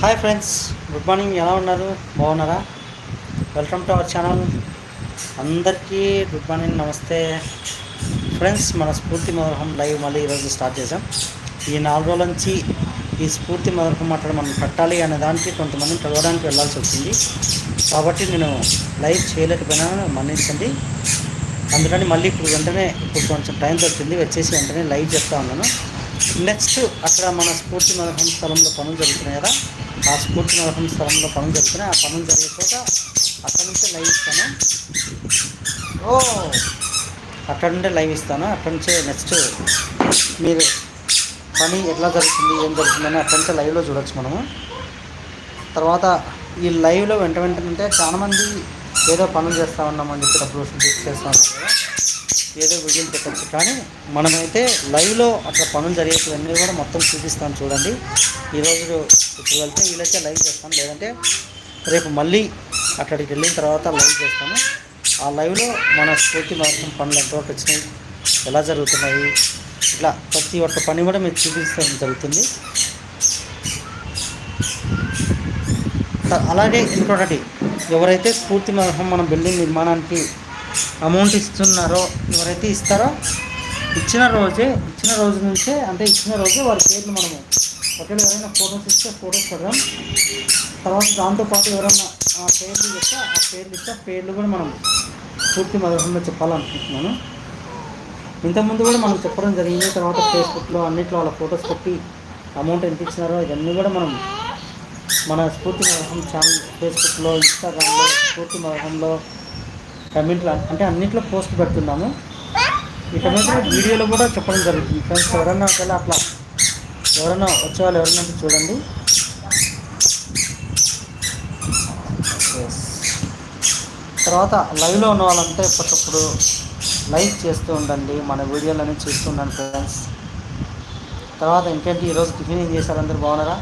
Hi friends good morning ఎలా ఉన్నారు? బాగున్నారా? Welcome to our channel. అందరికీ గుడ్ మార్నింగ్ నమస్తే. ఫ్రెండ్స్ మన స్ఫూర్తి మధురహం లైవ్ మళ్ళీ ఈరోజు స్టార్ట్ చేసాం ఈ నాలుగు రోజుల నుంచి ఈ స్ఫూర్తి మధురహం అక్కడ మనం కట్టాలి అనే దానికి కొంతమంది చదవడానికి వెళ్ళాల్సి వచ్చింది. కాబట్టి నేను లైవ్ చేయలేకపోయినా మన్నించండి. అందుకని మళ్ళీ ఇప్పుడు వెంటనే ఇప్పుడు కొంచెం టైం దొరికింది వచ్చేసి వెంటనే లైవ్ చెప్తా ఉన్నాను. నెక్స్ట్ అక్కడ మన స్ఫూర్తి మరహం స్థలంలో పనులు జరుగుతున్నాయి కదా. ఆ స్ఫూర్తి మరహం స్థలంలో పనులు జరుగుతున్నాయి. ఆ పనులు జరిగే చోట అక్కడ నుంచే లైవ్ ఇస్తాను. ఓ! అక్కడ నుండే లైవ్ ఇస్తాను. అక్కడ నుంచే నెక్స్ట్ మీరు పని ఎట్లా జరుగుతుంది ఏం జరుగుతుందని అక్కడ నుంచే లైవ్లో చూడొచ్చు మనము. తర్వాత ఈ లైవ్లో వెంట వెంటనే చాలామంది ఏదో పనులు చేస్తా ఉన్నామని చెప్పి డబ్బులు చేస్తా ఉన్నాం కదా. ఏదో వీడియోలు పెట్టచ్చు. కానీ మనమైతే లైవ్లో అట్లా పనులు జరిగేటివన్నీ కూడా మొత్తం చూపిస్తాను చూడండి. ఈరోజు ఇప్పుడు వెళ్తే వీలైతే లైవ్ చేస్తాను. లేదంటే రేపు మళ్ళీ అక్కడికి వెళ్ళిన తర్వాత లైవ్ చేస్తాను. ఆ లైవ్లో మన స్ఫూర్తి మార్గం పనులు ఎంతవరకు వచ్చినాయి. ఎలా జరుగుతున్నాయి? ఇట్లా ప్రతి ఒక్క పని కూడా మీరు చూపించడం జరుగుతుంది. అలాగే ఇంకొకటి ఎవరైతే స్ఫూర్తి మార్గం మన బిల్డింగ్ నిర్మాణానికి అమౌంట్ ఇస్తున్నారో ఎవరైతే ఇస్తారో ఇచ్చిన రోజే ఇచ్చిన రోజు నుంచే అంటే ఇచ్చిన రోజే వారి పేర్లు మనము ఒకవేళ ఎవరైనా ఫోటోస్ ఇస్తే ఫోటోస్ పెడదాం. తర్వాత దాంతోపాటు ఎవరైనా ఆ పేర్లు ఇస్తే ఆ పేర్లు ఇస్తే పేర్లు కూడా మనం పూర్తి మదర్సంలో చెప్పాలనుకుంటున్నాను. ఇంతకుముందు కూడా మనం చెప్పడం జరిగింది తర్వాత ఫేస్బుక్లో అన్నిట్లో వాళ్ళ ఫొటోస్ పెట్టి అమౌంట్ ఎంత ఇచ్చినారో ఇవన్నీ కూడా మనం మన స్ఫూర్తి మధురం ఛానల్ ఫేస్బుక్లో ఇన్స్టాగ్రామ్లో స్ఫూర్తి మధురంలో కమెంట్లు అంటే అన్నింటిలో పోస్ట్ పెడుతున్నాము. ఇక మీద వీడియోలో కూడా చెప్పడం జరుగుతుంది. ఫ్రెండ్స్ ఎవరన్నా ఒకవేళ అట్లా ఎవరైనా వచ్చే వాళ్ళు ఎవరైనా చూడండి. తర్వాత లైవ్లో ఉన్న వాళ్ళంతా ఎప్పటికప్పుడు లైక్ చేస్తూ ఉండండి. మన వీడియోలన్నీ చూస్తూ ఉండండి ఫ్రెండ్స్. తర్వాత ఇంకేంటి? ఈరోజు టిఫిన్ ఏం చేశారు? అందరు బాగున్నారా?